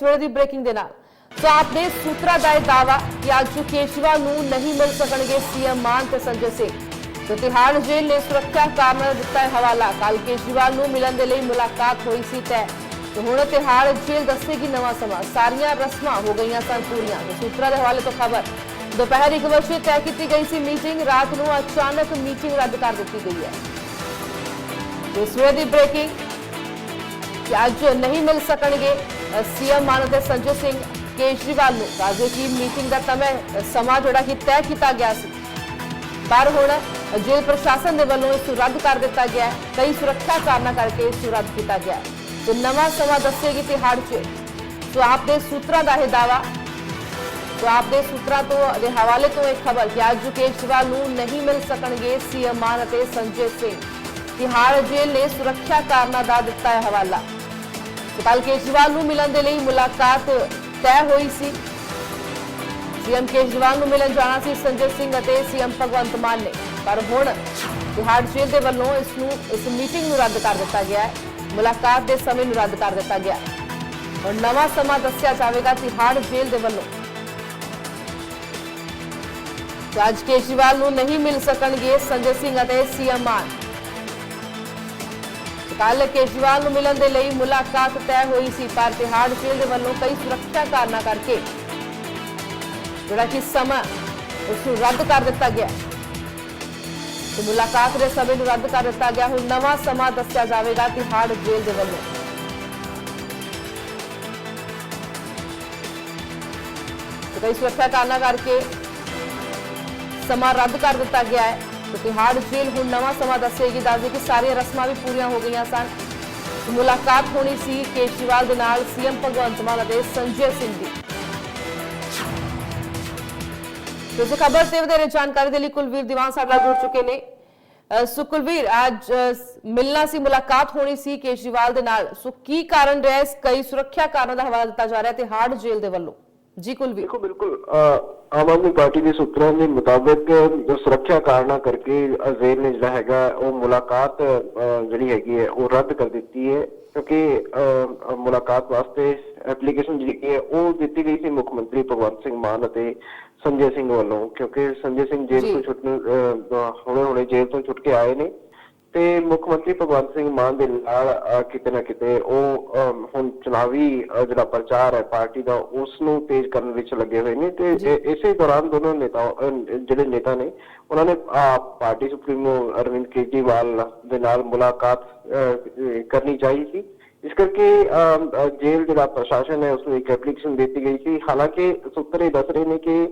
ਸਵੇਰ ਦੀ ਬ੍ਰੇਕਿੰਗ ਦੇ ਨਾਲ। ਸੋ ਆਪ ਦੇ ਸੂਤਰਾਂ ਦਾ ਇਹ ਦਾਵਾ ਕਿ ਅੱਜ ਕੇਜਰੀਵਾਲ ਨੂੰ ਨਹੀਂ ਮਿਲ ਸਕਣਗੇ ਸੀਐਮ ਮਾਨ ਤੇ ਸੰਜੇ ਸਿੰਘ। ਸੋ ਤਿਹਾੜ ਜੇਲ੍ਹ ਨੇ ਸੁਰੱਖਿਆ ਕਾਰਨਾਂ ਦਾ ਦਿੱਤਾ ਹੈ ਹਵਾਲਾ। ਕੱਲ ਕੇਜਰੀਵਾਲ ਨੂੰ ਮਿਲਣ ਦੇ ਲਈ ਮੁਲਾਕਾਤ ਹੋਈ ਸੀ ਤੈ ਤੇ ਹੁਣ ਤਿਹਾੜ ਜੇਲ੍ਹ ਦੱਸੇਗੀ ਨਵਾਂ ਸਮਾਂ। ਸਾਰੀਆਂ ਰਸਮਾਂ ਹੋ ਗਈਆਂ ਸਨ ਪੂਰੀਆਂ। ਤੇ ਸੂਤਰਾਂ ਦੇ ਹਵਾਲੇ ਤੋਂ ਖਬਰ, ਦੁਪਹਿਰ 1 ਵਜੇ ਤੈਅ ਕੀਤੀ ਗਈ ਸੀ ਮੀਟਿੰਗ। ਰਾਤ ਨੂੰ ਅਚਾਨਕ ਮੀਟਿੰਗ ਰੱਦ ਕਰ ਦਿੱਤੀ ਗਈ ਹੈ। ਤੇ ਸਵੇਰ ਦੀ ਬ੍ਰੇਕਿੰਗ ਕਿ ਅੱਜ ਨਹੀਂ ਮਿਲ ਸਕਣਗੇ ਸੀਐਮ ਮਾਨ ਅਤੇ ਸੰਜੇ ਸਿੰਘ ਕੇਜਰੀਵਾਲ ਨੂੰ ਰਾਜੇ ਦੀ ਮੀਟਿੰਗ ਦਾ ਸਮੇਂ ਸਮਾਂ ਜਿਹੜਾ ਕਿ ਤੈਅ ਕੀਤਾ ਗਿਆ ਸੀ। ਪਰ ਹੁਣ ਜੇਲ੍ਹ ਪ੍ਰਸ਼ਾਸਨ ਦੇ ਵੱਲੋਂ ਇਸ ਨੂੰ ਰੱਦ ਕਰ ਦਿੱਤਾ ਗਿਆ ਹੈ। ਕਈ ਸੁਰੱਖਿਆ ਕਾਰਨਾਂ ਕਰਕੇ ਇਸ ਨੂੰ ਰੱਦ ਕੀਤਾ ਗਿਆ ਤੇ ਨਵਾਂ ਸਮਾਂ ਦੱਸੇਗੀ ਤਿਹਾੜ 'ਚ। ਸੋ ਆਪ ਦੇ ਸੂਤਰਾਂ ਦਾ ਇਹ ਦਾਵਾ ਸੋ ਆਪ ਦੇ ਸੂਤਰਾਂ ਤੋਂ, ਦੇ ਹਵਾਲੇ ਤੋਂ ਇੱਕ ਖਬਰ ਕਿ ਅੱਜ ਕੇਜਰੀਵਾਲ ਨੂੰ ਨਹੀਂ ਮਿਲ ਸਕਣਗੇ ਸੀਐਮ ਮਾਨ ਅਤੇ ਸੰਜੇ ਸਿੰਘ। ਤਿਹਾੜ ਜੇਲ੍ਹ ਨੇ ਸੁਰੱਖਿਆ ਕਾਰਨਾਂ ਦਾ ਦਿੱਤਾ ਹੈ ਹਵਾਲਾ। ਤੇ ਕੇਜਰੀਵਾਲ ਨੂੰ ਮਿਲਣ ਦੇ ਲਈ ਮੁਲਾਕਾਤ ਤੈਅ ਹੋਈ ਸੀ। ਸੀਐਮ ਕੇਜਰੀਵਾਲ ਨੂੰ ਮਿਲਣ ਜਾਣਾ ਸੀ ਸੰਜੇ ਸਿੰਘ ਅਤੇ ਸੀਐਮ ਭਗਵੰਤ ਮਾਨ ਨੇ। ਪਰ ਹੁਣ ਤਿਹਾੜ ਜੇਲ੍ਹ ਦੇ ਵੱਲੋਂ ਇਸ ਨੂੰ, ਇਸ ਮੀਟਿੰਗ ਨੂੰ ਰੱਦ ਕਰ ਦਿੱਤਾ ਗਿਆ ਹੈ। ਮੁਲਾਕਾਤ ਦੇ ਸਮੇਂ ਨੂੰ ਰੱਦ ਕਰ ਦਿੱਤਾ ਗਿਆ ਹੈ। ਹੁਣ ਨਵਾਂ ਸਮਾਂ ਦੱਸਿਆ ਜਾਵੇਗਾ ਤਿਹਾੜ ਜੇਲ੍ਹ ਦੇ ਵੱਲੋਂ। ਤੇ ਅੱਜ ਕੇਜਰੀਵਾਲ ਨੂੰ ਨਹੀਂ ਮਿਲ ਸਕਣਗੇ ਸੰਜੇ ਸਿੰਘ ਅਤੇ ਸੀਐਮ ਮਾਨ। ਕੱਲ ਕੇਜਰੀਵਾਲ ਨੂੰ ਮਿਲਣ ਦੇ ਲਈ ਮੁਲਾਕਾਤ ਤੈਅ ਹੋਈ ਸੀ, ਪਰ ਤਿਹਾੜ ਜੇਲ੍ਹ ਦੇ ਵੱਲੋਂ ਕਈ ਸੁਰੱਖਿਆ ਕਾਰਨਾਂ ਕਰਕੇ ਜਿਹੜਾ ਕਿ ਸਮਾਂ ਉਸ ਨੂੰ ਰੱਦ ਕਰ ਦਿੱਤਾ ਗਿਆ। ਤੇ ਮੁਲਾਕਾਤ ਦੇ ਸਮੇਂ ਨੂੰ ਰੱਦ ਕਰ ਦਿੱਤਾ ਗਿਆ। ਹੁਣ ਨਵਾਂ ਸਮਾਂ ਦੱਸਿਆ ਜਾਵੇਗਾ ਤਿਹਾੜ ਜੇਲ੍ਹ ਦੇ ਵੱਲੋਂ। ਕਈ ਸੁਰੱਖਿਆ ਕਾਰਨਾਂ ਕਰਕੇ ਸਮਾਂ ਰੱਦ ਕਰ ਦਿੱਤਾ ਗਿਆ ਹੈ। ਤਿਹਾੜ ਜੇਲ੍ਹ ਹੁਣ ਨਵਾਂ ਸਮਾਂ ਦੱਸੇਗੀ ਦੱਸਦੇ ਕਿ ਸਾਰੀਆਂ ਰਸਮਾਂ ਵੀ ਪੂਰੀਆਂ ਹੋ ਗਈਆਂ ਸਨ ਮੁਲਾਕਾਤ ਹੋਣੀ ਸੀ ਕੇਜਰੀਵਾਲ ਦੇ ਨਾਲ ਸੀਐਮ ਭਗਵੰਤ ਮਾਨ ਅਤੇ ਸੰਜੇ ਸਿੰਘ ਦੀ ਤੁਸੀਂ ਖਬਰ ਤੇ ਵਧੇਰੇ ਜਾਣਕਾਰੀ ਦੇ ਲਈ ਕੁਲਵੀਰ ਦੀਵਾਨ ਸਾਡੇ ਨਾਲ ਜੁੜ ਚੁੱਕੇ ਨੇ ਅਹ ਸੋ ਕੁਲਵੀਰ ਅੱਜ ਮਿਲਣਾ ਸੀ ਮੁਲਾਕਾਤ ਹੋਣੀ ਸੀ ਕੇਜਰੀਵਾਲ ਦੇ ਨਾਲ ਸੋ ਕੀ ਕਾਰਨ ਰਿਹਾ ਇਸ ਕਈ ਸੁਰੱਖਿਆ ਕਾਰਨਾਂ ਦਾ ਹਵਾਲਾ ਦਿੱਤਾ ਜਾ ਰਿਹਾ ਤੇ ਹਾਰਡ ਜੇਲ੍ਹ ਦੇ ਵੱਲੋਂ ਜੀ ਕੁਲਵੀਰ ਦੇਖੋ ਬਿਲਕੁਲ ਆਮ ਆਦਮੀ ਪਾਰਟੀ ਦੇ ਸੂਤਰਾਂ ਦੇ ਮੁਤਾਬਕ ਜੋ ਸੁਰੱਖਿਆ ਕਾਰਨਾਂ ਕਰਕੇ ਅਜ਼ੇਲ ਨੇ ਜਿਹੜਾ ਹੈਗਾ ਉਹ ਮੁਲਾਕਾਤ ਜਿਹੜੀ ਹੈਗੀ ਹੈ ਉਹ ਰੱਦ ਕਰ ਦਿੱਤੀ ਹੈ। ਕਿਉਂਕਿ ਮੁਲਾਕਾਤ ਵਾਸਤੇ ਐਪਲੀਕੇਸ਼ਨ ਜਿਹੜੀ ਹੈ ਉਹ ਦਿੱਤੀ ਗਈ ਸੀ ਮੁੱਖ ਮੰਤਰੀ ਭਗਵੰਤ ਸਿੰਘ ਮਾਨ ਅਤੇ ਸੰਜੇ ਸਿੰਘ ਵੱਲੋਂ। ਕਿਉਂਕਿ ਸੰਜੇ ਸਿੰਘ ਜੇਲ੍ਹ। ਤੋਂ ਛੁੱਟਣ ਹੁਣੇ ਹੁਣੇ ਜੇਲ੍ਹ ਤੋਂ ਛੁੱਟ ਕੇ ਆਏ ਨੇ। ਤੇ ਮੁੱਖ ਮੰਤਰੀ ਭਗਵੰਤ ਸਿੰਘ ਮਾਨ ਦੇ ਨਾਲ ਕਿਤੇ ਨਾ ਕਿਤੇ ਉਹ ਹੁਣ ਚੁਣਾਵੀ ਜਿਹੜਾ ਪ੍ਰਚਾਰ ਹੈ ਪਾਰਟੀ ਦਾ ਉਸ ਨੂੰ ਤੇਜ਼ ਕਰਨ ਵਿੱਚ ਲੱਗੇ ਹੋਏ ਨੇ ਤੇ ਇਸੇ ਦੌਰਾਨ ਦੋਨੋਂ ਨੇਤਾ ਜਿਹੜੇ ਨੇਤਾ ਨੇ ਉਹਨਾਂ ਨੇ ਪਾਰਟੀ ਸੁਪਰੀਮੋ ਅਰਵਿੰਦ ਕੇਜਰੀਵਾਲ ਦੇ ਨਾਲ ਮੁਲਾਕਾਤ ਕਰਨੀ ਚਾਹੀ ਸੀ। ਇਸ ਕਰਕੇ ਜੇਲ੍ਹ ਜਿਹੜਾ ਪ੍ਰਸ਼ਾਸਨ ਹੈ ਉਸ ਨੂੰ ਇੱਕ ਐਪਲੀਕੇਸ਼ਨ ਦਿੱਤੀ ਗਈ ਸੀ। ਹਾਲਾਂਕਿ ਸੂਤਰ ਦੱਸ ਰਹੇ ਨੇ ਕਿ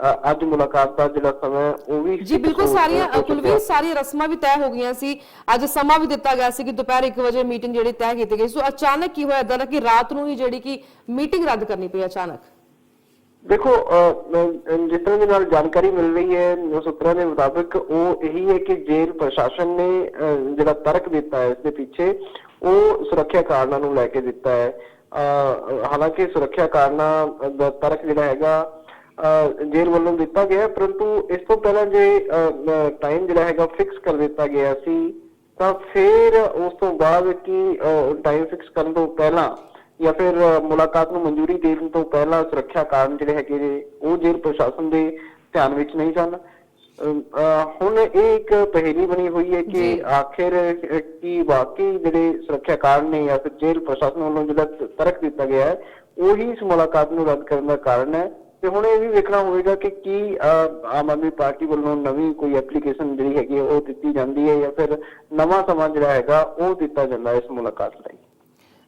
ਅੱਜ ਮੁਲਾਕਾਤ ਦਾ ਜਿਹੜਾ ਸਮਾਂ ਉਹ ਵੀ ਜੀ ਬਿਲਕੁਲ ਸਾਰੀਆਂ ਕੁਲਵੀਰ ਸਾਰੀਆਂ ਰਸਮਾਂ ਵੀ ਤੈਅ ਹੋ ਗਈਆਂ ਸੀ। ਅੱਜ ਸਮਾਂ ਵੀ ਦਿੱਤਾ ਗਿਆ ਸੀ ਕਿ ਦੁਪਹਿਰ 1 ਵਜੇ ਮੀਟਿੰਗ ਜਿਹੜੀ ਤੈਅ ਕੀਤੀ ਗਈ ਸੋ। ਅਚਾਨਕ ਕੀ ਹੋਇਆ ਇਦਾਂ ਦਾ ਕਿ ਰਾਤ ਨੂੰ ਹੀ ਜਿਹੜੀ ਕਿ ਮੀਟਿੰਗ ਰੱਦ ਕਰਨੀ ਪਈ ਅਚਾਨਕ? ਦੇਖੋ ਤਰ੍ਹਾਂ ਦੇ ਨਾਲ ਜਾਣਕਾਰੀ ਮਿਲ ਰਹੀ ਹੈ ਸੂਤਰਾਂ ਦੇ ਮੁਤਾਬਕ ਉਹ ਇਹੀ ਹੈ ਕਿ ਜੇਲ੍ਹ ਪ੍ਰਸ਼ਾਸਨ ਨੇ ਜਿਹੜਾ ਤਰਕ ਦਿੱਤਾ ਹੈ ਇਸ ਦੇ ਪਿੱਛੇ ਉਹ ਸੁਰੱਖਿਆ ਕਾਰਨਾਂ ਨੂੰ ਲੈ ਕੇ ਦਿੱਤਾ ਹੈ। ਹਾਲਾਂਕਿ ਸੁਰੱਖਿਆ ਕਾਰਨਾਂ ਦਾ ਤਰਕ ਜਿਹੜਾ ਹੈਗਾ ਜੇਲ੍ਹ ਵੱਲੋਂ ਦਿੱਤਾ ਗਿਆ ਪਰੰਤੂ ਇਸ ਤੋਂ ਪਹਿਲਾਂ ਜੇ ਟਾਈਮ ਜਿਹੜਾ ਹੈਗਾ ਫਿਕਸ ਕਰ ਦਿੱਤਾ ਗਿਆ ਸੀ ਤਾਂ ਫਿਰ ਉਸ ਤੋਂ ਬਾਅਦ ਕੀ ਟਾਈਮ ਫਿਕਸ ਕਰਨ ਤੋਂ ਪਹਿਲਾਂ ਜਾਂ ਫਿਰ ਮੁਲਾਕਾਤ ਨੂੰ ਮਨਜ਼ੂਰੀ ਦੇਣ ਤੋਂ ਪਹਿਲਾਂ ਸੁਰੱਖਿਆ ਕਾਰਨ ਜਿਹੜੇ ਹੈਗੇ ਨੇ ਉਹ ਜੇਲ੍ਹ ਪ੍ਰਸ਼ਾਸਨ ਦੇ ਧਿਆਨ ਵਿੱਚ ਨਹੀਂ ਸਨ ਹੁਣ ਇਹ ਇੱਕ ਪਹੇਲੀ ਬਣੀ ਹੋਈ ਹੈ ਕਿ। ਆਖਿਰ ਕੀ ਵਾਕਈ ਜਿਹੜੇ ਸੁਰੱਖਿਆ ਕਾਰਨ ਨੇ ਜਾਂ ਫਿਰ ਜੇਲ੍ਹ ਪ੍ਰਸ਼ਾਸਨ ਵੱਲੋਂ ਜਿਹੜਾ ਤਰਕ ਦਿੱਤਾ ਗਿਆ ਹੈ ਉਹੀ ਇਸ ਮੁਲਾਕਾਤ ਨੂੰ ਰੱਦ ਕਰਨ ਦਾ ਕਾਰਨ ਹੈ ਤੇ ਹੁਣ ਇਹ ਵੀ ਵੇਖਣਾ ਹੋਵੇਗਾ ਕਿ ਕੀ ਅ, ਆਮ ਆਦਮੀ ਪਾਰਟੀ ਵੱਲੋਂ ਨਵੀਂ ਕੋਈ ਐਪਲੀਕੇਸ਼ਨ ਜਿਹੜੀ ਹੈਗੀ ਹੈ ਉਹ ਦਿੱਤੀ ਜਾਂਦੀ ਹੈ ਜਾਂ ਫਿਰ ਨਵਾਂ ਸਮਾਂ ਜਿਹੜਾ ਹੈਗਾ ਉਹ ਦਿੱਤਾ ਜਾਂਦਾ ਹੈ ਇਸ ਮੁਲਾਕਾਤ ਲਈ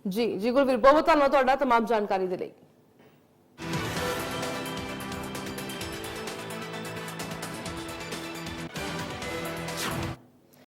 ਜੀ ਜੀ ਗੁਰਵੀਰ ਬਹੁਤ ਬਹੁਤ ਧੰਨਵਾਦ ਤੁਹਾਡਾ तमाम ਜਾਣਕਾਰੀ ਦੇ ਲਈ